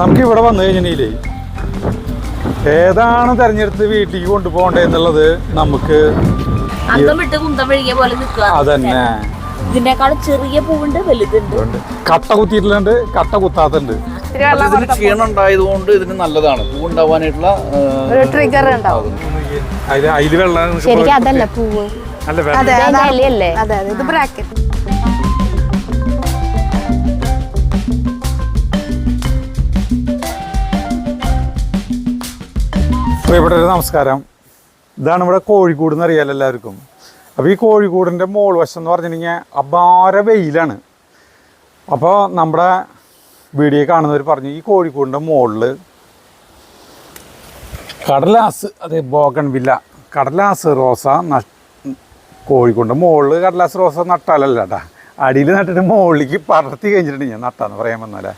നമുക്ക് ഇവിടെ വന്നു കഴിഞ്ഞില്ലേ ഏതാണ് തെരഞ്ഞെടുത്ത് വീട്ടിലേക്ക് കൊണ്ടുപോകണ്ടേ എന്നുള്ളത് നമുക്ക് അന്തം വിട്ട് കുന്തം വഴിയ പോലെ നിൽക്കുക. അതന്നെ. ഇതിനേക്കാൾ ചെറിയ പൂവുണ്ട് വലുതുണ്ട്. കട്ട കുത്തിയിട്ടുണ്ട് കട്ട കുത്താത്തുണ്ട് ഇതിന് ക്ഷീണം ഉണ്ടായതുകൊണ്ട് ഇതിന് നല്ലതാണ്. പൂ ഉണ്ടാവാനായിട്ടുള്ള ഒരു ട്രിഗർ ഉണ്ടാവും. അതിൽ അതിൽ വെള്ളം ശരിക്കും അതല്ല പൂവ്. അല്ല അതെ? അതെ അതെ ഇത് ബ്രാക്കറ്റ്. പ്രിയപ്പെട്ടവരെ നമസ്കാരം. ഇതാണ് ഇവിടെ കോഴിക്കോട് എന്ന് അറിയാലോ എല്ലാവർക്കും. അപ്പോൾ ഈ കോഴിക്കോടിന്റെ മോൾ വശം എന്ന് പറഞ്ഞിട്ടുണ്ടെങ്കിൽ അപാര വെയിലാണ്. അപ്പോൾ നമ്മുടെ വീഡിയോ കാണുന്നവർ പറഞ്ഞു ഈ കോഴിക്കോടിന്റെ മുകളിൽ കടലാസ് അതെ ബോഗൺ വില്ല കടലാസ് റോസ കോഴിക്കോടിന്റെ മുകളിൽ കടലാസ് റോസ നട്ടാലല്ല കേട്ടാ. അടിയിൽ നട്ടിട്ട് മുകളിലേക്ക് പടർത്തി കഴിഞ്ഞിട്ടുണ്ടെങ്കിൽ നട്ടാന്ന് പറയാൻ വന്നാലേ.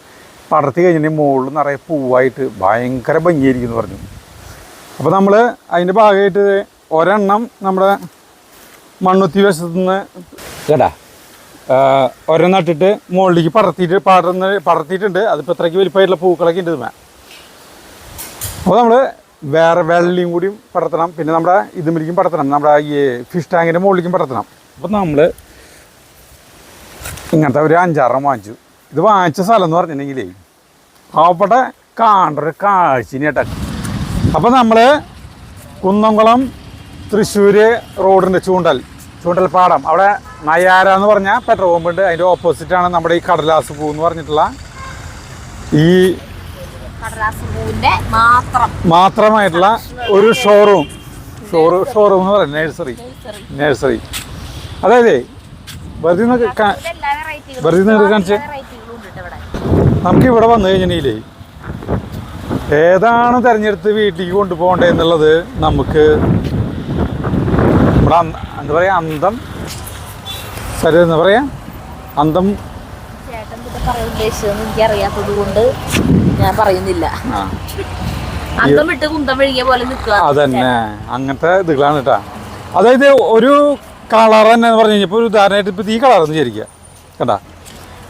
പടർത്തി കഴിഞ്ഞിട്ടുണ്ടെങ്കിൽ മുകളിൽ നിറയെ പൂവായിട്ട് ഭയങ്കര ഭംഗിയായിരിക്കും എന്ന് പറഞ്ഞു. അപ്പോൾ നമ്മൾ അതിന്റെ ഭാഗമായിട്ട് ഒരെണ്ണം നമ്മുടെ മണ്ണുത്തി വശത്തു നിന്ന് കേട്ടാ ഒരെണ്ണം നട്ടിട്ട് മുകളിലേക്ക് പടർത്തിയിട്ട് പടർന്ന് പടർത്തിയിട്ടുണ്ട് അതിപ്പോൾ ഇത്രയ്ക്ക് വലിപ്പമായിട്ടുള്ള പൂക്കളൊക്കെ ഉണ്ട് ഇതുമേ അപ്പോൾ നമ്മൾ വേറെ വെള്ളിയും കൂടിയും പടർത്തണം പിന്നെ നമ്മുടെ ഇതുമിലേക്കും പടർത്തണം നമ്മുടെ ഈ ഫിഷ് ടാങ്കിന്റെ മുകളിലേക്കും പടർത്തണം അപ്പോൾ നമ്മൾ ഇങ്ങനത്തെ ഒരു അഞ്ചാറെണ്ണം വാങ്ങിച്ചു. ഇത് വാങ്ങിച്ച സ്ഥലം എന്ന് പറഞ്ഞിട്ടുണ്ടെങ്കിലേ പാവപ്പെട്ട ഒരു കാഴ്ച കേട്ടാ. അപ്പോൾ നമ്മൾ കുന്നംകുളം തൃശ്ശൂർ റോഡിന്റെ ചൂണ്ടൽ ചൂണ്ടൽ പാടം. അവിടെ നയാര എന്ന് പറഞ്ഞാൽ പെട്രോൾ പമ്പുണ്ട് അതിന്റെ ഓപ്പോസിറ്റാണ് നമ്മുടെ ഈ കടലാസ് പൂ എന്ന് പറഞ്ഞിട്ടുള്ള ഈ മാത്രമായിട്ടുള്ള ഒരു ഷോറൂം ഷോറൂം ഷോറൂം എന്ന് പറയുന്നത് നഴ്സറി നഴ്സറി അതായത് വെറുതെ വെറുതെ കാണിച്ചേ നമുക്ക് ഇവിടെ വന്നു കഴിഞ്ഞിട്ടുണ്ടെങ്കിലേ ഏതാണ് തിരഞ്ഞെടുത്ത് വീട്ടിലേക്ക് കൊണ്ടുപോകേണ്ടത് എന്നുള്ളത് നമുക്ക് നമ്മുടെ എന്താ പറയുക അന്തം സരി എന്താ പറയുക അന്തം കൊണ്ട് ഞാൻ പറയുന്നില്ല. അന്തം വിട്ട് കുന്തം പോലെ നിൽക്കുക. അതന്നെ. അങ്ങനത്തെ ഇതുകളാണ് കേട്ടാ. അതായത് ഒരു കളർ തന്നെ പറഞ്ഞു കഴിഞ്ഞപ്പോ ഒരു ഉദാഹരണമായിട്ട് ഇപ്പോൾ ഈ കളർ എന്ന് വിചാരിക്കുക കേട്ടാ.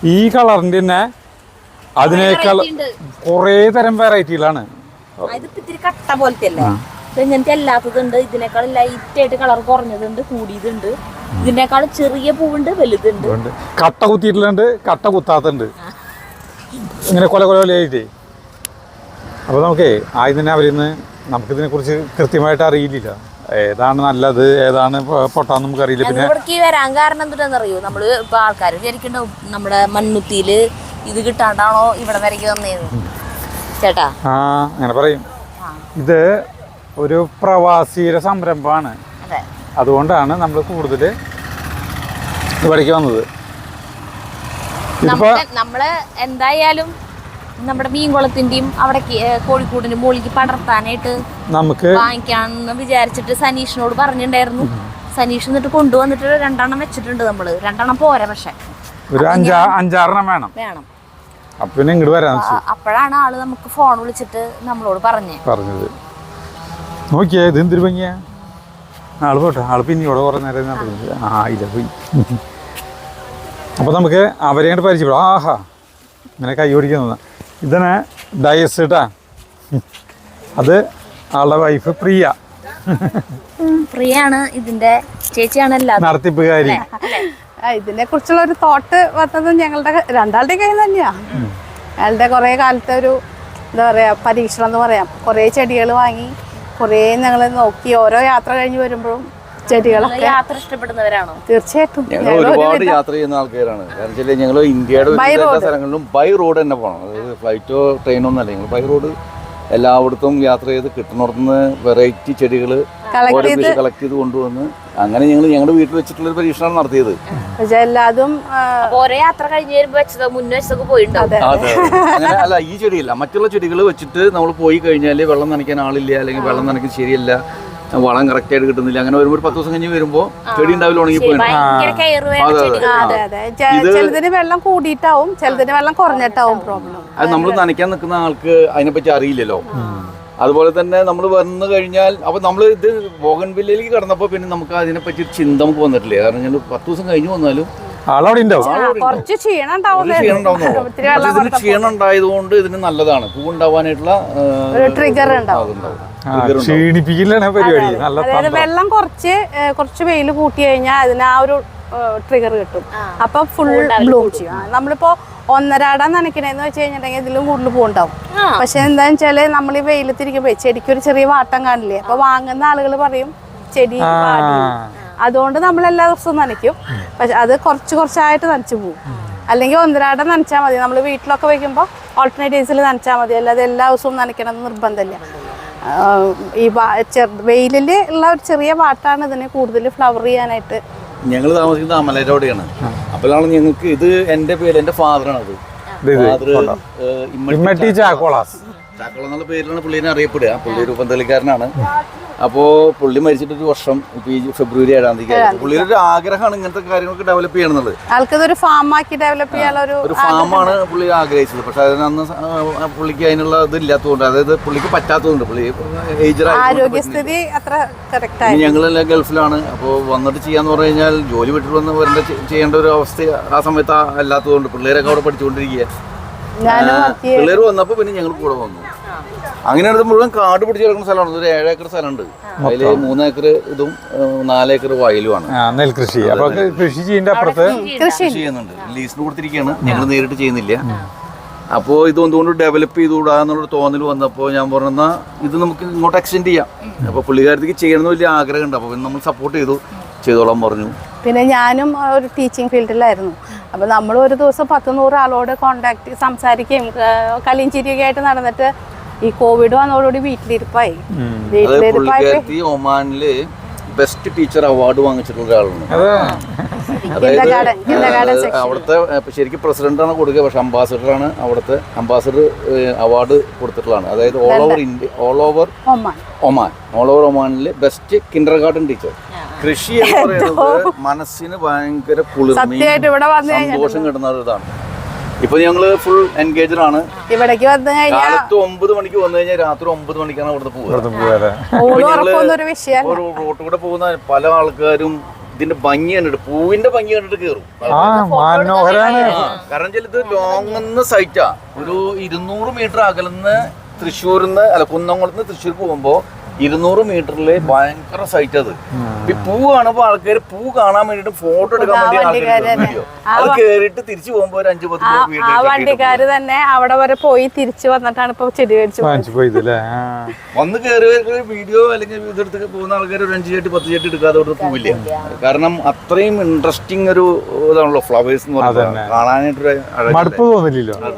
ഈ കളറിന്റെ തന്നെ അതിനേക്കാൾ. കുറേ തരം വെറൈറ്റികളാണ് ഇത്തിരി കട്ട പോലത്തെ അല്ലേ ഇങ്ങനത്തെ അല്ലാത്തതുണ്ട് ഇതിനേക്കാൾ ലൈറ്റ് ആയിട്ട് കളർ കുറഞ്ഞതുണ്ട് കൂടിയതുണ്ട്. ഇതിനേക്കാൾ ചെറിയ പൂവുണ്ട് വലുതുണ്ട്. കട്ട കുത്തിയിട്ടുണ്ട് കട്ട കുത്താത്തുണ്ട് ഇങ്ങനെ കൊല കൊല കൊലയായിട്ടേ അപ്പോൾ നമുക്കേ ആദ്യം തന്നെ അവരിൽ നിന്ന് നമുക്കിതിനെക്കുറിച്ച് കൃത്യമായിട്ട് അറിയില്ല. ഏതാണ് നല്ലത് ഏതാണ് പൊട്ടാന്ന് നമുക്ക് അറിയില്ല പിന്നെ വരാൻ കാരണം എന്താണെന്നറിയോ നമ്മൾ ഇപ്പൊ ആൾക്കാർ വിചാരിക്കണ്ടാവും നമ്മുടെ മണ്ണുത്തിയിൽ ഇത് കിട്ടാണ്ടാണോ ഇവിടെ വരയ്ക്ക് വന്നേന്ന് ചേട്ടാ. ആ അങ്ങനെ പറയും. ഇത് ഒരു പ്രവാസിയുടെ സംരംഭമാണ്. അതെ. അതുകൊണ്ടാണ് നമ്മൾ കൂടുതൽ ഇവിടേക്ക് വന്നത്. നമ്മൾ എന്തായാലും നമ്മുടെ മീൻകുളത്തിന്റെയും അവിടെ കോഴിക്കോടിന്റെ മുകളിലേക്ക് പടർത്താനായിട്ട് നമുക്ക് വാങ്ങിക്കാന്ന് വിചാരിച്ചിട്ട് സനീഷിനോട് പറഞ്ഞിട്ടുണ്ടായിരുന്നു സനീഷ് എന്നിട്ട് കൊണ്ടുവന്നിട്ട് രണ്ടെണ്ണം വെച്ചിട്ടുണ്ട് നമ്മൾ. രണ്ടെണ്ണം പോരാ പക്ഷെ. ഒരു അഞ്ചാ അഞ്ചാറെണ്ണം വേണം. വേണം. പിന്നെ ഇങ്ങോട്ട് വരാൻ അപ്പോഴാണ് ആൾ നമുക്ക് ഫോൺ വിളിച്ചിട്ട് നമ്മളോട് പറഞ്ഞേ. പറഞ്ഞത്. നോക്കിയേ ഇത് എന്തൊരു ഭംഗിയാ? ആൾ പോട്ടെ ആൾ പിന്നെ ഇവിടെ കുറേ നേരം നടക്കുന്നത് ആ ഇല്ല പോയി. അപ്പോൾ നമുക്ക് അവരെ കണ്ട് പരിചയപ്പെടും. ആഹാ ഇങ്ങനെ കൈ ഓടിക്കുന്ന ഇതാണ് ഡയസ് കേട്ടാ അത് ആളുടെ വൈഫ് പ്രിയ. പ്രിയാണ് ഇതിന്റെ ചേച്ചിയാണ് നടത്തിപ്പുകാരി. ഇതിനെ കുറിച്ചുള്ള ഒരു തോട്ട് വന്നത് ഞങ്ങളുടെ രണ്ടാളുടെ കയ്യിൽ തന്നെയാ. അയാളുടെ കുറേ കാലത്തെ ഒരു എന്താ പറയാ പരീക്ഷണം എന്ന് പറയാം. കുറേ ചെടികൾ വാങ്ങി കുറേ ഞങ്ങൾ നോക്കി ഓരോ യാത്ര കഴിഞ്ഞ് വരുമ്പോഴും ചെടികളൊക്കെ യാത്ര ഇഷ്ടപ്പെടുന്നവരാണോ? തീർച്ചയായിട്ടും. ഞങ്ങൾ ഒരുപാട് യാത്ര ചെയ്യുന്ന ആൾക്കാരാണ്. കാരണം വെച്ചാൽ ഞങ്ങൾ ഇന്ത്യയുടെ എല്ലാ സ്ഥലങ്ങളിലും ബൈ റോഡ് തന്നെ പോകണം അതായത് ഫ്ലൈറ്റോ ട്രെയിനോ ഒന്നല്ല. ഞങ്ങൾ ബൈ റോഡ് എല്ലായിടത്തും യാത്ര ചെയ്ത് കിട്ടുന്നിടത്തുനിന്ന് വെറൈറ്റി ചെടികൾ ഓരോ കളക്ട് ചെയ്ത് കൊണ്ടുവന്ന് അങ്ങനെ ഞങ്ങൾ ഞങ്ങളുടെ വീട്ടിൽ വെച്ചിട്ടുള്ള ഒരു പരീക്ഷണമാണ് നടത്തിയത്. പക്ഷെ എല്ലാതും ആ, അപ്പൊ ഓരോ യാത്ര കഴിഞ്ഞ് വരുമ്പോ വെച്ചതോ? മുന്നേ വെച്ചതൊക്കെ പോയിട്ടുണ്ടാവും. അതെ അങ്ങനെ അല്ല ഈ ചെടിയല്ല. മറ്റുള്ള ചെടികൾ വെച്ചിട്ട് നമ്മൾ പോയി കഴിഞ്ഞാൽ വെള്ളം നനയ്ക്കാൻ ആളില്ല അല്ലെങ്കിൽ വെള്ളം നനയ്ക്കാൻ ശരിയല്ല. വളം കറക്റ്റ് ആയിട്ട് കിട്ടുന്നില്ല. അങ്ങനെ വരുമ്പോൾ ഒരു പത്ത് ദിവസം കഴിഞ്ഞ് വരുമ്പോൾ ചെടി ഉണ്ടാവില്ല ചിലതിന് വെള്ളം കൂടിയിട്ടാവും ചിലതിന് വെള്ളം കുറഞ്ഞിട്ടാവും പ്രോബ്ലം അത് നമ്മൾ നനയ്ക്കാൻ നിൽക്കുന്ന ആൾക്ക് അതിനെപ്പറ്റി അറിയില്ലല്ലോ. അതുപോലെ തന്നെ നമ്മൾ വന്നു കഴിഞ്ഞാൽ അപ്പൊ നമ്മൾ ഇത് ബോഗൻ ബില്ലിലേക്ക് കടന്നപ്പോൾ പിന്നെ നമുക്ക് അതിനെപ്പറ്റി ഒരു ചിന്ത നമുക്ക് വന്നിട്ടില്ല? കാരണം പത്ത് ദിവസം കഴിഞ്ഞ് വന്നാലും ആളവിടെ ഉണ്ടാവും കുറച്ച് ക്ഷീണം ഉണ്ടാവുന്നേ ഒരു ക്ഷീണം ഉണ്ടായതുകൊണ്ട് ഇതിന് നല്ലതാണ്. പൂ ഉണ്ടാവാനായിട്ടുള്ള ട്രിഗർ ഉണ്ടാവും. ക്ഷീണിപ്പിക്കലാണ് പരിപാടി. നല്ല അതായത് വെള്ളം കുറച്ച് കുറച്ച് വെയിൽ കൂട്ടി കഴിഞ്ഞാൽ അതിന് ആ ഒരു ട്രിഗർ കിട്ടും. അപ്പൊ ഫുൾ ബ്ലൂം ചെയ്യും. നമ്മളിപ്പോ ഒന്നരാടാൻ നനയ്ക്കണേന്ന് വെച്ച് കഴിഞ്ഞിട്ടുണ്ടെങ്കിൽ ഇതിലും കൂടുതൽ പൂണ്ടാവും പക്ഷെ എന്താന്ന് വെച്ചാൽ നമ്മൾ ഈ വെയിലത്തിരിക്കുമ്പോ ചെടിക്ക് ഒരു ചെറിയ വാട്ടം കാണില്ലേ? അപ്പൊ വാങ്ങുന്ന ആളുകൾ പറയും ചെടി വാടി. അതുകൊണ്ട് നമ്മൾ എല്ലാ ദിവസവും നനയ്ക്കും. പക്ഷെ അത് കുറച്ച് കുറച്ചായിട്ട് നനച്ചു പോകും അല്ലെങ്കിൽ ഒന്നരാടം നനച്ചാൽ മതി. നമ്മൾ വീട്ടിലൊക്കെ വെക്കുമ്പോൾ ഓൾട്ടർനേറ്റ് ഡേയ്സിൽ നനച്ചാൽ മതി. അല്ലാതെ എല്ലാ ദിവസവും നനയ്ക്കണമെന്ന് നിർബന്ധമില്ല ഈ വെയിലിൽ ഉള്ള ഒരു ചെറിയ പാട്ടാണ് ഇതിനെ കൂടുതൽ ഫ്ലവർ ചെയ്യാനായിട്ട്. ഞങ്ങൾ താമസിക്കുന്നത് അമലരോടെയാണ് അപ്പോഴാണ് ഞങ്ങൾക്ക് ഇത് എന്റെ പേര് എന്റെ ഫാദറാണ് അത്. ഫാദർ ഇമ്മട്ടി ചാക്കോളാസ് ചാക്കോള എന്നുള്ള പേരിലാണ് പുള്ളിനെ അറിയപ്പെടുക. പുള്ളി ഒരു പന്തളിക്കാരനാണ് അപ്പോ പുള്ളി മരിച്ചിട്ട് ഒരു വർഷം ഇപ്പൊ ഈ ഫെബ്രുവരി ഏഴാം തീയതി. പുള്ളിയുടെ ഒരു ആഗ്രഹമാണ് ഇങ്ങനത്തെ കാര്യങ്ങളൊക്കെ ഡെവലപ്പ് ചെയ്യണമെന്നുള്ളത് ഫാം ഫാമാക്കി ഡെവലപ്പ് ചെയ്യാനുള്ള ഒരു ഫാമാണ് പുള്ളി ആഗ്രഹിച്ചത്. പക്ഷെ അതിനന്ന് പുള്ളിക്ക് അതിനുള്ള ഇത് ഇല്ലാത്തതുകൊണ്ട് അതായത് പുള്ളിക്ക് പറ്റാത്തതുകൊണ്ട് പുള്ളി ഏജറായി ആരോഗ്യസ്ഥിതി അത്ര ഞങ്ങളെല്ലാം ഗൾഫിലാണ്. അപ്പോൾ വന്നിട്ട് ചെയ്യാന്ന് പറഞ്ഞു കഴിഞ്ഞാൽ ജോലി വിട്ടിട്ട് വന്ന് വരേണ്ട ചെയ്യേണ്ട ഒരു അവസ്ഥ ആ സമയത്ത് അല്ലാത്തതുകൊണ്ട് പിള്ളേരൊക്കെ അവിടെ പഠിച്ചുകൊണ്ടിരിക്കുക പിള്ളേർ വന്നപ്പോ പിന്നെ ഞങ്ങൾ കൂടെ വന്നു. അങ്ങനെ അടുത്ത് മുഴുവൻ കാട് പിടിച്ച് കിടക്കുന്ന സ്ഥലമാണ്. ഒരു ഏഴ് ഏക്കർ സ്ഥലമുണ്ട്. അതിൽ മൂന്നേക്കർ ഇതും നാലേക്കർ ഏക്കർ വയലുമാണ്. നെൽകൃഷി. അപ്പൊ കൃഷി ചെയ്യുന്ന അപ്പുറത്ത് കൃഷി ചെയ്യുന്നുണ്ട്. ലീസിന് കൊടുത്തിരിക്കുകയാണ് ഞങ്ങൾ നേരിട്ട് ചെയ്യുന്നില്ല. അപ്പോൾ ഇത് എന്തുകൊണ്ട് ഡെവലപ്പ് ചെയ്തുകൂടാ എന്നുള്ളൊരു തോന്നൽ വന്നപ്പോൾ ഞാൻ പറഞ്ഞാൽ ഇത് നമുക്ക് ഇങ്ങോട്ട് എക്സ്റ്റെൻഡ് ചെയ്യാം. അപ്പോൾ പുള്ളിക്കാരത്തേക്ക് ചെയ്യണമെന്ന് വലിയ ആഗ്രഹമുണ്ട്. അപ്പോൾ നമ്മൾ സപ്പോർട്ട് ചെയ്തു. ചെയ്തോളാം പറഞ്ഞു. പിന്നെ ഞാനും ഒരു ടീച്ചിങ് ഫീൽഡിലായിരുന്നു അപ്പോൾ നമ്മൾ ഒരു ദിവസം പത്ത് നൂറ് ആളോട് കോണ്ടാക്ട് സംസാരിക്കുകയും കളിയും ചിരിയൊക്കെ ആയിട്ട് നടന്നിട്ട് ഈ കോവിഡ് വന്നതോടുകൂടി വീട്ടിലിരിപ്പായി. വീട്ടിലിരിപ്പായി ഒമാനിൽ ബെസ്റ്റ് ടീച്ചർ അവാർഡ് വാങ്ങിച്ചിട്ടുള്ള ഒരാളാണ് അതായത് അവിടുത്തെ ശരിക്കും പ്രസിഡന്റാണ് കൊടുക്കുക പക്ഷെ അംബാസിഡറാണ് അവിടുത്തെ അംബാസിഡർ അവാർഡ് കൊടുത്തിട്ടുള്ളതാണ്. അതായത് all over India all over Oman. All over ഒമാനിലെ best kindergarten teacher Krishi എന്ന് പറയുന്നത് മനസ്സിന് ഭയങ്കര സത്യമായിട്ട് ഇവിടെ വന്നു സന്തോഷം കിട്ടുന്ന ഒരു ഇതാണ്. ഇപ്പൊ ഞങ്ങൾ ഫുൾ എൻഗേജഡ് ആണ്. ഇവിടേക്ക് വന്നു കഴിഞ്ഞാൽ കാലത്ത് ഒമ്പത് മണിക്ക് വന്നു കഴിഞ്ഞാൽ രാത്രി ഒമ്പത് മണിക്കാണ് ഇവിടുന്ന് പോകുന്നത് റോട്ടിൽ കൂടെ പോകുന്ന പല ആൾക്കാരും ഇതിന്റെ ഭംഗി കണ്ടിട്ട് പൂവിന്റെ ഭംഗി കണ്ടിട്ട് കേറും. കാരണം വെച്ചാൽ ഇത് ലോങ്ങുന്ന സൈറ്റാ ഒരു ഇരുന്നൂറ് മീറ്റർ അകലുന്ന തൃശ്ശൂരിൽ നിന്ന് അല്ല കുന്നംകുളത്ത് തൃശ്ശൂർ പോകുമ്പോ ഇരുന്നൂറ് മീറ്ററിൽ ഭയങ്കര സൈറ്റ് അത്. ഈ പൂ കാണുമ്പോ ആൾക്കാർ പൂ കാണാൻ വേണ്ടിട്ട് ഫോട്ടോ എടുക്കാൻ വേണ്ടി ആൾക്കാർ അത് കേറിട്ട് തിരിച്ചു പോകുമ്പോ ഒരു അഞ്ചു പത്ത് ആ വണ്ടിക്കാര് തന്നെ അവിടെ വരെ പോയി തിരിച്ചു വന്നിട്ടാണ് ഇപ്പൊ ചെടി മേടിച്ചു വന്ന് കയറി വീഡിയോ അല്ലെങ്കിൽ ഇതെടുത്ത് പോകുന്ന ആൾക്കാർ ഒരു അഞ്ച് ചേട്ടി പത്ത് ചേട്ടി എടുക്കാതെ അവിടെ പോവില്ല. കാരണം അത്രയും ഇൻട്രസ്റ്റിംഗ് ഒരു ഇതാണല്ലോ ഫ്ലവേഴ്സ് എന്ന് പറഞ്ഞാൽ കാണാനായിട്ടൊരു. മടുപ്പ് തോന്നില്ലല്ലോ.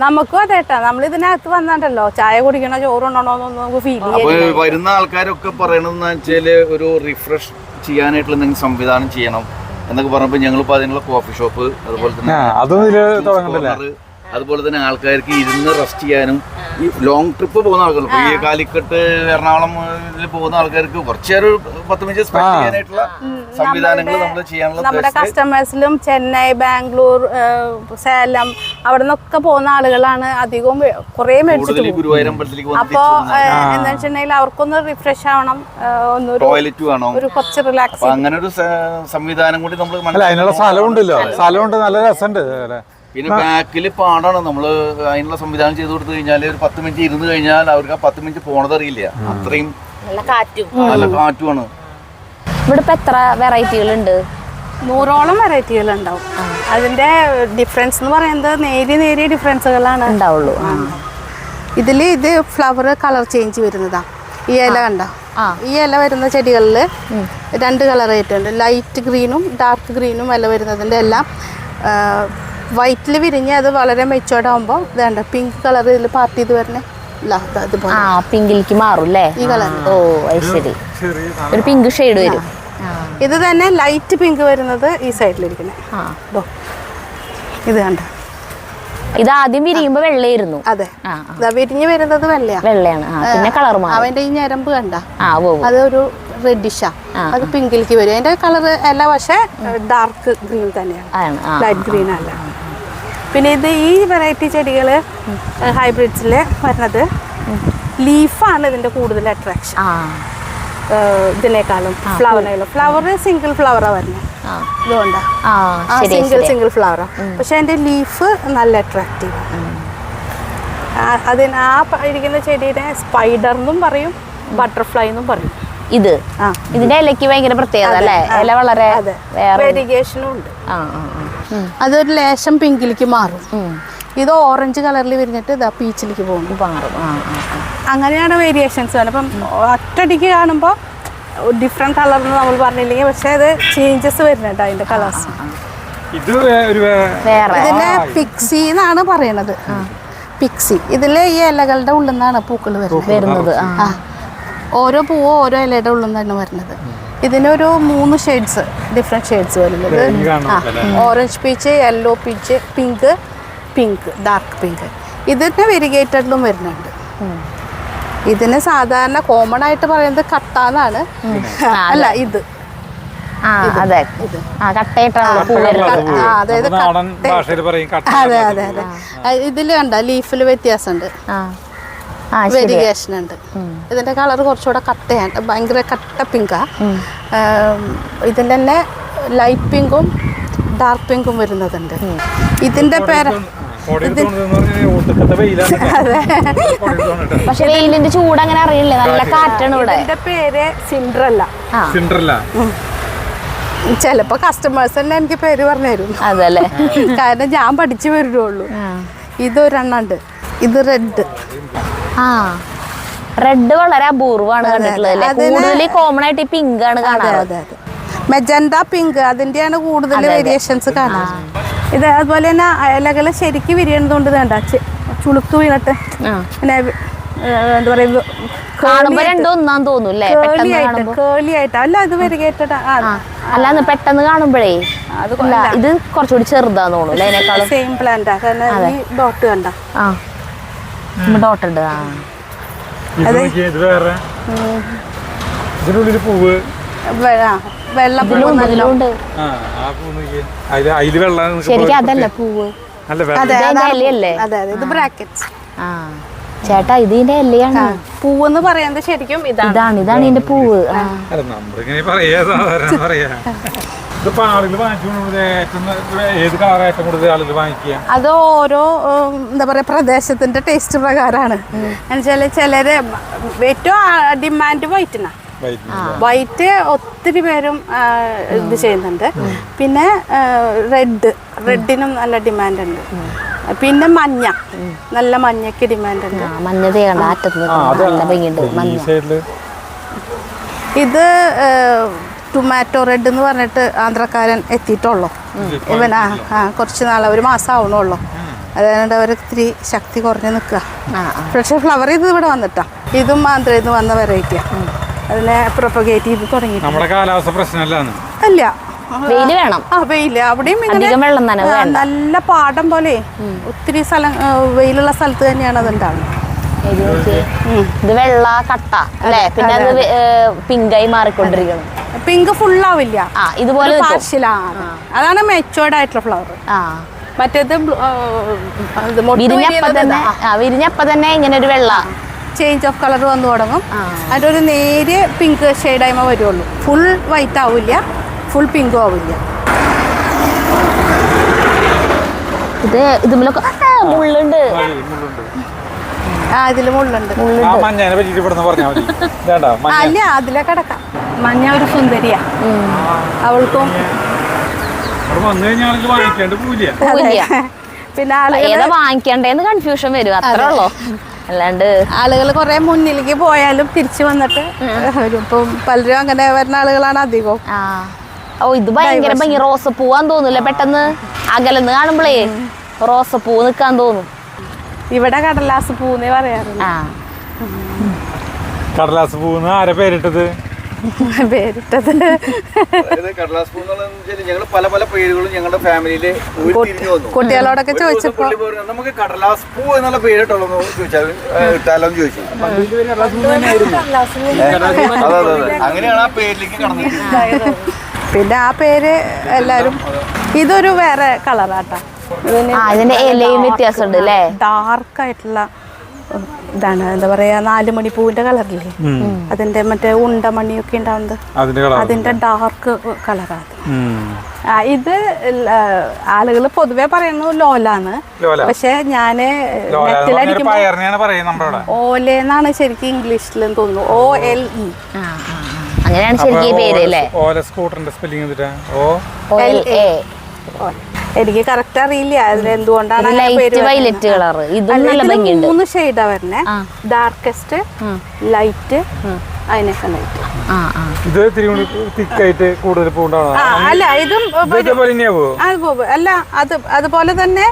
നമുക്കും അതെ കേട്ടാ നമ്മൾ ഇതിനകത്ത് വന്നാണ്ടല്ലോ. ചായ കുടിക്കണോ ചോറുണ്ടോന്നൊന്നും നമുക്ക് ഫീൽ ചെയ്യാം വരുന്ന ആൾക്കാരൊക്കെ പറയണതെന്ന് വെച്ചാൽ ഒരു റിഫ്രഷ് ചെയ്യാനായിട്ടുള്ള എന്തെങ്കിലും സംവിധാനം ചെയ്യണം എന്നൊക്കെ പറഞ്ഞപ്പോൾ ഞങ്ങൾ അതിനുള്ള കോഫി ഷോപ്പ് അതുപോലെ തന്നെ ആ അതൊന്നും തുടങ്ങണ്ടല്ലേ അതുപോലെ തന്നെ ആൾക്കാർക്ക് ഇരുന്ന് റെസ്റ്റ് ചെയ്യാനും ഈ ലോങ് ട്രിപ്പ് പോകുന്ന ആൾക്കാർ ഈ കാലിക്കട്ട് എറണാകുളം പോകുന്ന ആൾക്കാർക്ക് കുറച്ചേരം പത്ത് മിനിറ്റ് സ്പെൻഡ് ചെയ്യാനായിട്ടുള്ള സംവിധാനങ്ങൾ നമ്മൾ ചെയ്യാനുള്ള നമ്മുടെ കസ്റ്റമേഴ്സിലും ചെന്നൈ ബാംഗ്ലൂർ സേലം അവിടെ നിന്നൊക്കെ പോകുന്ന ആളുകളാണ് അധികവും കുറെ മേടിച്ചിട്ട് അപ്പോ എന്താ വെച്ചിട്ടുണ്ടെങ്കിൽ അവർക്കൊന്ന് റിഫ്രഷ് ആവണം. ഒന്ന് ടോയ്ലറ്റ് വേണം. ഒരു കുറച്ച് റിലാക്സ് അങ്ങനെ ഒരു സംവിധാനം കൂടി നമ്മൾ അല്ല അതിനുള്ള സ്ഥലമുണ്ടല്ലോ. സ്ഥലമുണ്ട് നല്ല രസമുണ്ട്. അല്ലേ? പിന്നെ ബാക്കിൽ പാടാണ്. നമ്മൾ അതിനുള്ള സംവിധാനം ചെയ്ത് കൊടുത്തു കഴിഞ്ഞാൽ ഒരു പത്ത് മിനിറ്റ് ഇരുന്ന് കഴിഞ്ഞാൽ അവർക്ക് ആ പത്ത് മിനിറ്റ് പോണത് അറിയില്ല. അത്രയും നല്ല കാറ്റും. നല്ല കാറ്റുമാണ്. ഇവിടെ ഇപ്പൊ എത്ര വെറൈറ്റികൾ ഉണ്ട് നൂറോളം വെറൈറ്റികൾ ഉണ്ടാവും അതിന്റെ ഡിഫറൻസ് എന്ന് പറയുന്നത് നേരിയ നേരിയ ഡിഫറൻസുകളാണ് ഉണ്ടാവുള്ളൂ. ഇതിൽ ഇത് ഫ്ലവർ കളർ ചേഞ്ച് വരുന്നതാ. ഈ ഇല കണ്ട. ആ. ഈ ഇല വരുന്ന ചെടികളിൽ രണ്ട് കളർ ആയിട്ടുണ്ട്. ലൈറ്റ് ഗ്രീനും ഡാർക്ക് ഗ്രീനും ഇല വരുന്നതിന്റെ എല്ലാം വൈറ്റിൽ വിരിഞ്ഞ് അത് വളരെ മെച്ചോർഡ് ആകുമ്പോൾ ഇതേണ്ട പിങ്ക് കളർ ഇതിൽ പാർട്ടി ഇത് വരണേ ആ പിങ്കിലേക്ക് മാറും അല്ലേ ഈ കളർ ഓ ശരി. ഒരു പിങ്ക് ഷെയ്ഡ് വരും. ഇത് തന്നെ ലൈറ്റ് പിങ്ക് വരുന്നത് ഈ സൈഡിലിരിക്കുന്നത് ആ. ഇതോ ഇത് കണ്ട? ഇത് ആദ്യം വിരിയുമ്പോ വെള്ളയായിരുന്നു. അതെ. വിരിഞ്ഞ് വരുന്നത് വെള്ളയാ. വെള്ളയാണ്. ആ പിന്നെ കളർ മാറും. അവന്റെ ഈ ഞരമ്പ് കണ്ട? അത് ഒരു റെഡിഷാ അത് പിങ്കിലേക്ക് വരും. അതിന്റെ കളർ അല്ല പക്ഷെ ഡാർക്ക് ഗ്രീൻ തന്നെയാണ്. ആണ് ലൈറ്റ് ഗ്രീൻ അല്ല. പിന്നെ ഇത് ഈ വെറൈറ്റി ചെടികൾ ഹൈബ്രിഡ്സിൽ വരുന്നത് ലീഫാണ് ഇതിന്റെ കൂടുതൽ അട്രാക്ഷൻ ഇതിനേക്കാളും ഫ്ലവറിനേക്കാളും ഫ്ലവർ സിംഗിൾ ഫ്ലവറാണ് വരുന്നത് ഇതുകൊണ്ടാണ് സിംഗിൾ സിംഗിൾ ഫ്ലവറാണ് പക്ഷെ അതിന്റെ ലീഫ് നല്ല അട്രാക്റ്റീവ് അതിന് ആ ഇരിക്കുന്ന ചെടീനെ സ്പൈഡർ എന്നും പറയും ബട്ടർഫ്ലൈ എന്നും പറയും. ഇത്? ഇതിന്റെ ഇലയ്ക്ക് ഭയങ്കര പ്രത്യേകത അല്ലേ? ഇല വളരെ വേറെ വെരിഗേഷനും ഉണ്ട്. ആ ആ. അതൊരു ലേശം പിങ്കിലേക്ക് മാറും. ഇത് ഓറഞ്ച് കളറിൽ വരുന്നിട്ട് ഇതാ പീച്ചിലേക്ക് പോകും. മാറും. അങ്ങനെയാണ് വേരിയേഷൻസ് വരുന്നത്. അപ്പം ഒറ്റടിക്ക് കാണുമ്പോൾ ഡിഫറെന്റ് കളർ എന്ന് നമ്മൾ പറഞ്ഞില്ലെങ്കിൽ പക്ഷേ അത് ചേഞ്ചസ് വരുന്നുണ്ട് അതിന്റെ കളേഴ്സ് ഇത് ഒരു വേറെ. ഇതിനെ പിക്സി എന്നാണ് പറയണത് പിക്സി ഇതിലെ ഈ ഇലകളുടെ ഉള്ളിൽ നിന്നാണ് പൂക്കൾ വരുന്നത്. ഓരോ പൂവും ഓരോ ഇലയുടെ ഉള്ളിൽ നിന്നാണ് വരുന്നത്. ഇതിനൊരു മൂന്ന് ഷെയ്ഡ്സ് ഡിഫറെന്റ് ഷെയ്ഡ്സ് വരുന്നത്. Orange peach yellow peach pink pink dark pink ഇതിന് വെരിഗേറ്റഡിലും വരുന്നുണ്ട്. ഇതിന് സാധാരണ കോമൺ ആയിട്ട് പറയുന്നത് കട്ടാന്നാണ് അല്ല ഇത്. ആ അതെ. കട്ട- അതായത് നമ്മുടെ ഭാഷയിൽ പറയും കട്ട അതെ അതെ അതെ. ഇതിൽ കണ്ട ലീഫിൽ വ്യത്യാസമുണ്ട്. ആ ആ ഉണ്ട്. ഇതിന്റെ കളർ കുറച്ചുകൂടെ കട്ടയാണ്. ഭയങ്കര കട്ട പിങ്കാ ഇതിന്റെ തന്നെ ലൈറ്റ് പിങ്കും ഡാർക്ക് പിങ്കും വരുന്നതുണ്ട്. ഇതിന്റെ പേര്. പക്ഷെ വെയിലിന്റെ ചൂട് അങ്ങനെ അറിയില്ല? നല്ല കാറ്റാണ് ഇവിടെ. ഇതിന്റെ പേര് സിൻഡ്രല്ല ചിലപ്പോ കസ്റ്റമേഴ്സ് തന്നെ എനിക്ക് പേര് പറഞ്ഞു തരും. അതല്ലേ? കാരണം ഞാൻ പഠിച്ചു വരുള്ളൂ ഇതൊരെണ്ണുണ്ട് ഇത് റെഡ് ആ. റെഡ് വളരെ അപൂർവമാണ് കണ്ടിട്ടുള്ളത് കൂടുതൽ കോമൺ ആയിട്ട് പിങ്ക് ആണ് കാണാറ്. മെജന്ത പിങ്ക് അതിന്റെയാണ് കൂടുതൽ വേരിയേഷൻസ് കാണുന്നത് ഇത് അതുപോലെ തന്നെ ഇലകൾ ശരിക്കും വിരിയണതുകൊണ്ട് വേണ്ട ചുളുത്തു വീണിട്ട് പിന്നെ എന്താ പറയുക കാണുമ്പോ രണ്ടും ഒന്നാന്ന് തോന്നും അല്ലേ? ഇത് അല്ലാന്ന് പെട്ടെന്ന് കാണുമ്പോഴേ? അത് ഇത് കുറച്ചുകൂടി ചെറുതാന്ന് തോന്നുന്നു സെയിം പ്ലാന്റാ കാരണം ഡോട്ട് കണ്ട. ഡോട്ട് ഇതിനുള്ളിൽ പൂവ്. ശരിക്കും അതല്ല പൂവ്. ചേട്ടാ ഇത് ഇതിന്റെ ഇലയാണ്. പൂവെന്ന് പറയുന്നത് ശരിക്കും ഇതാണ്. ഇതാണ് ഇതാണ് ഇതിന്റെ പൂവ്. അല്ല നമ്മളിങ്ങനെ പറയാ സാധാരണ പറയാ. ഇതിപ്പോ ആളുകൾ വാങ്ങിച്ചുകൊണ്ട് ഏറ്റവും ഏത് കളർ ഏറ്റവും കൂടുതൽ ആളുകൾ വാങ്ങിക്കുക? അത് ഓരോ എന്താ പറയാ പ്രദേശത്തിന്റെ ടേസ്റ്റ് പ്രകാരമാണ് എന്നുവെച്ചാൽ ചിലര് ഏറ്റവും ഡിമാൻഡ് വൈറ്റിനാ വൈറ്റ് ഒത്തിരി പേരും ഇത് ചെയ്യുന്നുണ്ട്. പിന്നെ റെഡ് റെഡിനും നല്ല ഡിമാൻഡ് ഉണ്ട്. പിന്നെ മഞ്ഞ നല്ല മഞ്ഞക്ക് ഡിമാൻഡ് ഉണ്ട്. ആ മഞ്ഞ ഇത് ടൊമാറ്റോ റെഡ് എന്ന് പറഞ്ഞിട്ട് ആന്ധ്രക്കാരൻ എത്തിയിട്ടുള്ളൂ. ഇവൻ ആ ആ കുറച്ച് നാളെ ഒരു മാസം ആവണുള്ളൂ. അതുകൊണ്ട് അവർ ഇത്തിരി ശക്തി കുറഞ്ഞ് നിൽക്കുക. പക്ഷെ ഫ്ലവർ ഇത് ഇവിടെ വന്നിട്ടാ. ഇതും ആന്ധ്രയിൽ നിന്ന് വന്ന വെറൈറ്റിയാണ് അതിനെ പ്രൊപ്പഗേറ്റ് ചെയ്ത് തുടങ്ങി നമ്മുടെ കാലാവസ്ഥ അല്ല. വെയിൽ വേണം. ആ വെയിൽ. അവിടെയും ഇങ്ങനെ നല്ല പാടം പോലെ. ഒത്തിരി സ്ഥലം വെയിലുള്ള സ്ഥലത്ത് തന്നെയാണ് അത് ഉണ്ടാവുന്നത്. ഇത് ഇത് വെള്ള കട്ട അല്ലേ? പിന്നെ അത് പിങ്കായി മാറിക്കൊണ്ടിരിക്കണം. പിങ്ക് ഫുള്ളാവില്ല ആ ഇതുപോലെ. പാർഷ്യലാണ് അതാണ് മെച്ചോർഡ് ആയിട്ടുള്ള ഫ്ലവർ ആ. മറ്റേത് വിരിഞ്ഞപ്പ തന്നെ. ഇങ്ങനെ ഒരു വെള്ള. ചേഞ്ച് ഓഫ് കളർ വന്നു തുടങ്ങും. അതിന്റെ ഒരു നേരിയ പിങ്ക് ഷെയ്ഡായ്മ വരുള്ളൂ. ഫുൾ വൈറ്റ് ആവില്ല ഫുൾ പിങ്കും ആവില്ല. ഇത് ഇതുമലൊക്കെ മുള്ളുണ്ട്. മുള്ളുണ്ട്. ആ മഞ്ഞനെ പറ്റിട്ട് ഇവിടുന്ന് പറഞ്ഞാൽ മതി. വേണ്ട അല്ല അതിലെ കിടക്കാം. മഞ്ഞ ഒരു സുന്ദരിയാ. അവൾക്കും പിന്നെ ആളുകൾ ഏതാ വാങ്ങിക്കണ്ടേന്ന് കൺഫ്യൂഷൻ വരും അത്രേ ഉള്ളൂ അല്ലാണ്ട് ആളുകൾ കുറെ മുന്നിലേക്ക് പോയാലും തിരിച്ചു വന്നിട്ട് ഇപ്പം പലരും അങ്ങനെ വരുന്ന ആളുകളാണ് അധികവും. ആ. ഓ ഇത് ഭയങ്കര ഭംഗി. പൂവാൻ തോന്നില്ല പെട്ടെന്ന് അകലെന്ന് കാണുമ്പോഴേ റോസപ്പൂ നിക്കാൻ തോന്നും. ഇവിടെ കടലാസ് പൂന്നേ പറയാറുണ്ട് ആ. കടലാസ് പൂന്ന് ആരെ പേരിട്ടത്? പേരിട്ടത്. കടലാസ് പൂ ഞങ്ങൾ പല പല പേരുകളും ഞങ്ങളുടെ ഫാമിലിയിൽ കുട്ടികളോടൊക്കെ ചോദിച്ചപ്പോ നമുക്ക് കടലാസ് പൂ എന്നുള്ള പേരിട്ടുള്ളൂ ചോദിച്ചാൽ ഇട്ടാലോ ചോദിച്ചു. അതെ അതെ അതെ. അങ്ങനെയാണ് ആ പേരിലേക്ക് കടന്നത് പിന്നെ ആ പേര് എല്ലാരും ഇതൊരു വേറെ കളറാട്ടാ. ആ ഇതിന്റെ ഇലയും വ്യത്യാസമുണ്ട് അല്ലേ? ഡാർക്ക് ആയിട്ടുള്ള ഇതാണ് എന്താ പറയാ നാല് മണി പൂവിന്റെ കളറില്ലേ അതിന്റെ മറ്റേ ഉണ്ടമണിയൊക്കെ ഉണ്ടാവുന്നത്. അതിന്റെ കളർ അതിന്റെ ഡാർക്ക് കളറാണ് ആ, ഇത് ആളുകൾ പൊതുവെ പറയുന്നു ലോലാന്ന്. ലോല. പക്ഷെ ഞാൻ നെറ്റിലടിക്കുമ്പോ പറയുന്നത് ഓലെന്നാണ് ശരിക്കും ഇംഗ്ലീഷിൽ തോന്നുന്നു. ഓ. എൽ ഇ ആ. അങ്ങനെയാണ് ശരിക്കും പേര് അല്ലേ? ഓല സ്കൂട്ടറിന്റെ സ്പെല്ലിംഗ് എന്നിട്ടാ ഓ. L A A. എനിക്ക് കറക്റ്റ് അറിയില്ല. അതിൽ എന്തുകൊണ്ടാണ് ഇത് പേര് ലൈറ്റ് വരുന്നത്. വൈലറ്റ് കളർ ഇതും അല്ല, നല്ല ഭംഗിയുണ്ട്. മൂന്ന് ഷെയ്ഡാ വരണേ. ഡാർക്കസ്റ്റ് ലൈറ്റ് അതിനൊക്കെ ലൈറ്റ് ഇത് തിക്കായിട്ട് കൂടുതൽ അല്ല ഇതും അല്ല അത് അതുപോലെ തന്നെ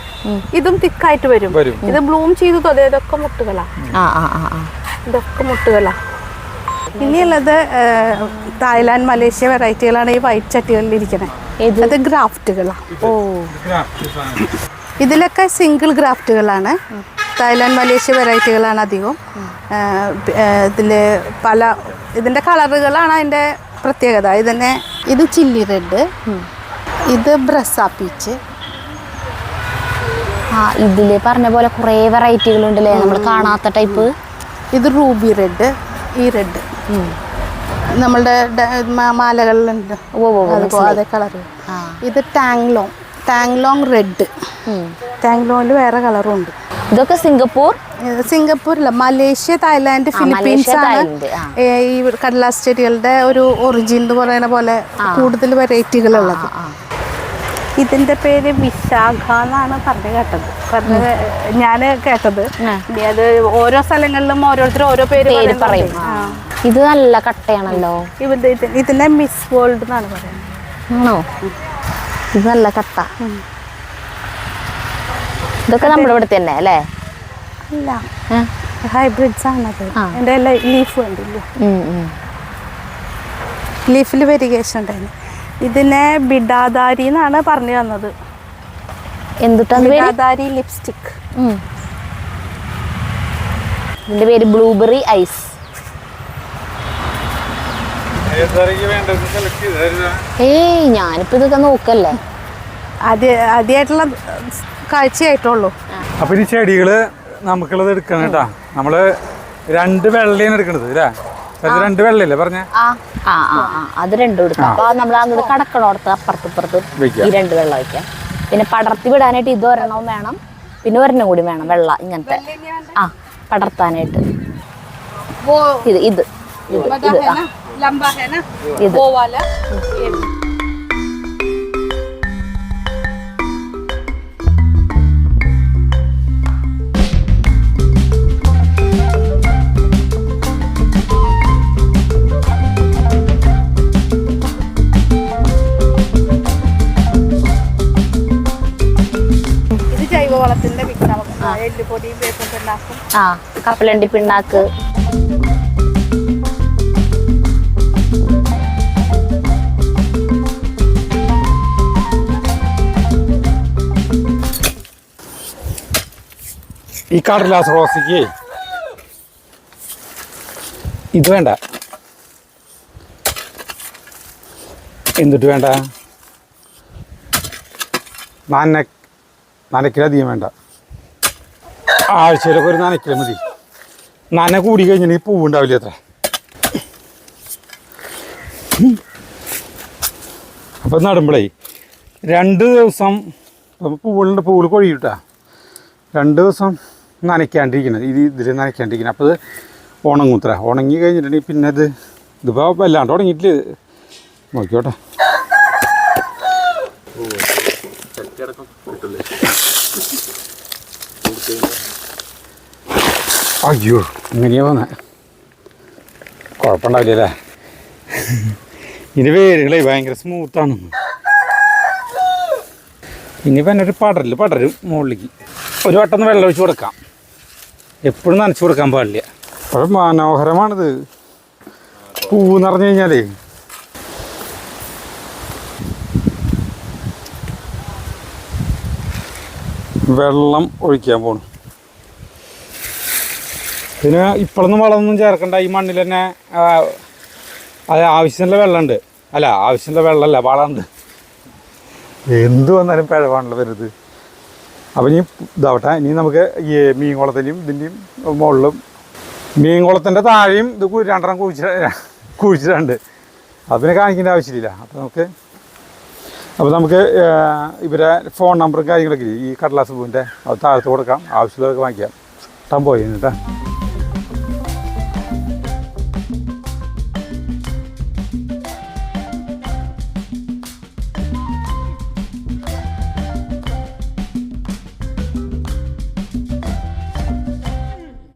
ഇതും തിക്കായിട്ട് വരും. വരും. ഇത് ബ്ലൂം ചെയ്ത് ഇതൊക്കെ മുട്ടുകളാ. ആ ആ ആ ആ. ഇതൊക്കെ മുട്ടുകളാ. ഇനിയുള്ളത് തായ്ലാന്റ് തായ്ലാൻഡ് മലേഷ്യ വെറൈറ്റികളാണ് ഈ വൈറ്റ് ചട്ടികളിൽ ഇരിക്കുന്നത്? അത് ഗ്രാഫ്റ്റുകളാണ് ഓ. ഇതിലൊക്കെ സിംഗിൾ ഗ്രാഫ്റ്റുകളാണ്. തായ്ലാൻഡ് മലേഷ്യ വെറൈറ്റികളാണ് അധികവും. ഇതിൽ പല ഇതിന്റെ കളറുകളാണ് അതിന്റെ പ്രത്യേകത. ഇതിനെ ഇത് ചില്ലി റെഡ്. ഇത് ബ്രസ പീച്ച്. ആ ഇതിൽ പറഞ്ഞ പോലെ കുറേ വെറൈറ്റികളുണ്ടല്ലേ? നമ്മൾ കാണാത്ത ടൈപ്പ്. ഇത് റൂബി റെഡ് ഈ റെഡ്. നമ്മളുടെ മാലകളിലുണ്ട്. ഓ കളർ ഓ, അതുപോ- അതേ കളറ് ആ. ഇത് ടാങ്ലോങ് ടാങ്ലോങ് റെഡ്. ടാങ്ലോങ്ങിൽ വേറെ കളറും ഉണ്ട് ഇതൊക്കെ സിംഗപ്പൂർ? സിംഗപ്പൂരില്ല മലേഷ്യ തായ്ലാന്റ് ഫിലിപ്പീൻസ് ആണ് ഈ കടലാസ് ചെടികളുടെ ഒരു ഒറിജിൻ എന്ന് പറയുന്ന പോലെ കൂടുതൽ വെറൈറ്റികളുള്ളത്. ഇതിന്റെ പേര് വിശാഖ എന്നാണ് പറഞ്ഞു കേട്ടത്. പറഞ്ഞത് ഞാൻ കേട്ടത്. അത് ഓരോ സ്ഥലങ്ങളിലും ഓരോരുത്തരും ഓരോ പേര് പറയും. ഇത് നല്ല കട്ടയാണല്ലോ. ഇത് ഇത് ഇതിനെ മിസ് വേൾഡ് എന്നാണ് പറയുന്നത്. ആണോ? ഇത് നല്ല കട്ട. ഇതൊക്കെ നമ്മുടെ ഇവിടെ തന്നെ അല്ലേ? അല്ല? ഹൈബ്രിഡ്സ് ആണത്. എന്റെ ലീഫ് കണ്ടില്ലേ. ലീഫിൽ വെരിഗേഷൻ ഉണ്ടായിരുന്നു. ഇതിനെ ബിഡാദാരി എന്നാണ് പറഞ്ഞു തന്നത്. Bidadari lipstick. ഇതിന്റെ പേര് ബ്ലൂബെറി ഐസ്. ഏയ് ഞാനിപ്പോ ഇതൊക്കെ നോക്കല്ലേ? ആദ്യ ആദ്യമായിട്ടുള്ള കാഴ്ചയായിട്ടുള്ളൂ. അപ്പൊ ഈ ചെടികൾ നമുക്കുള്ളത് എടുക്കണം കേട്ടാ. നമ്മൾ രണ്ട് വെള്ളയാണ് എടുക്കണത് അല്ലേ രണ്ട് വെള്ളിയല്ലേ പറഞ്ഞ? ആ ആ ആ ആ. അത് രണ്ടും എടുക്കാം. അപ്പൊ നമ്മൾ അങ്ങോട്ട് കടക്കണോടത്ത് അപ്പുറത്ത് ഇപ്പുറത്ത് ഈ രണ്ട് വെള്ളം വയ്ക്കാം പിന്നെ പടർത്തി വിടാനായിട്ട് ഇത് ഒരെണ്ണവും വേണം. പിന്നെ ഒരെണ്ണം കൂടി വേണം വെള്ള ഇങ്ങനത്തെ. ആ പടർത്താനായിട്ട്. ഇത് ഇത്. ഇത് ഇത് ആ ഇത് ഇത് ജൈവവളത്തിന്റെ മിക്സാണ് എല്ലുപൊടിയും വേപ്പും പിണ്ണാക്കും ആ കപ്പലണ്ടി പിണ്ണാക്ക്. ഈ കടലാസ് റോസിക്ക് ഇത് വേണ്ട. എന്തിട്ട് വേണ്ട? നന നനക്കിലധികം വേണ്ട. ആഴ്ചയിലൊക്കെ ഒരു നനക്കില മതി. നന കൂടി കഴിഞ്ഞാൽ ഈ പൂവുണ്ടാവില്ല അത്ര? അപ്പം നടുമ്പോഴേ രണ്ട് ദിവസം പൂവുകളുണ്ട് പൂവിൽ കൊഴിയിട്ടാ. രണ്ട് ദിവസം നനയ്ക്കാണ്ടിരിക്കണം ഇത് ഇതിൽ നനയ്ക്കാണ്ടിരിക്കുന്നത്. അപ്പോൾ ഇത് ഉണങ്ങൂത്ര ഉണങ്ങി കഴിഞ്ഞിട്ടുണ്ടെങ്കിൽ പിന്നെ അത് ഇതിപ്പോൾ വല്ലാണ്ട് ഉണങ്ങിയിട്ടില്ല. നോക്കിയോട്ടെ. അയ്യോ ഇങ്ങനെയാ വന്നെ. കുഴപ്പമുണ്ടാവില്ല ഇതിന്റെ വേരുകളെ ഭയങ്കര സ്മൂത്താണ് ഇനിയിപ്പോൾ എന്നൊരു പടരൽ പടരും മുകളിലേക്ക്. ഒരു വട്ടം വെള്ളം ഒഴിച്ച് കൊടുക്കാം. എപ്പോഴും നനച്ചു കൊടുക്കാൻ പാടില്ല. അപ്പോൾ മനോഹരമാണിത്. പൂവ് നിറഞ്ഞു കഴിഞ്ഞാലേ. വെള്ളം ഒഴിക്കാൻ പോണു. പിന്നെ ഇപ്പോഴൊന്നും വളമൊന്നും ചേർക്കണ്ട. ഈ മണ്ണിൽ തന്നെ അത് ആവശ്യമുള്ള വെള്ളമുണ്ട്. അല്ല ആവശ്യമുള്ള വെള്ളമല്ല വളമുണ്ട്. എന്ത് വന്നാലും പിഴവാണല്ലോ വരുന്നത് അപ്പോൾ ഇനി ഇതാവട്ടെ. ഇനി നമുക്ക് ഈ മീൻകുളത്തിന്റെയും ഇതിന്റെയും മുകളിലും മീൻകുളത്തിന്റെ താഴെയും ഇത് രണ്ടെണ്ണം കുഴിച്ച കുഴിച്ചിട്ടുണ്ട് അത് പിന്നെ കാണിക്കേണ്ട ആവശ്യമില്ല. അപ്പോൾ നമുക്ക് അപ്പോൾ നമുക്ക് ഇവരെ ഫോൺ നമ്പറും കാര്യങ്ങളൊക്കെ ഈ കടലാസ് പൂവിന്റെ അത് താഴത്ത് കൊടുക്കാം. ആവശ്യമുള്ളതൊക്കെ വാങ്ങിക്കാം. ടം പോയി കേട്ടോ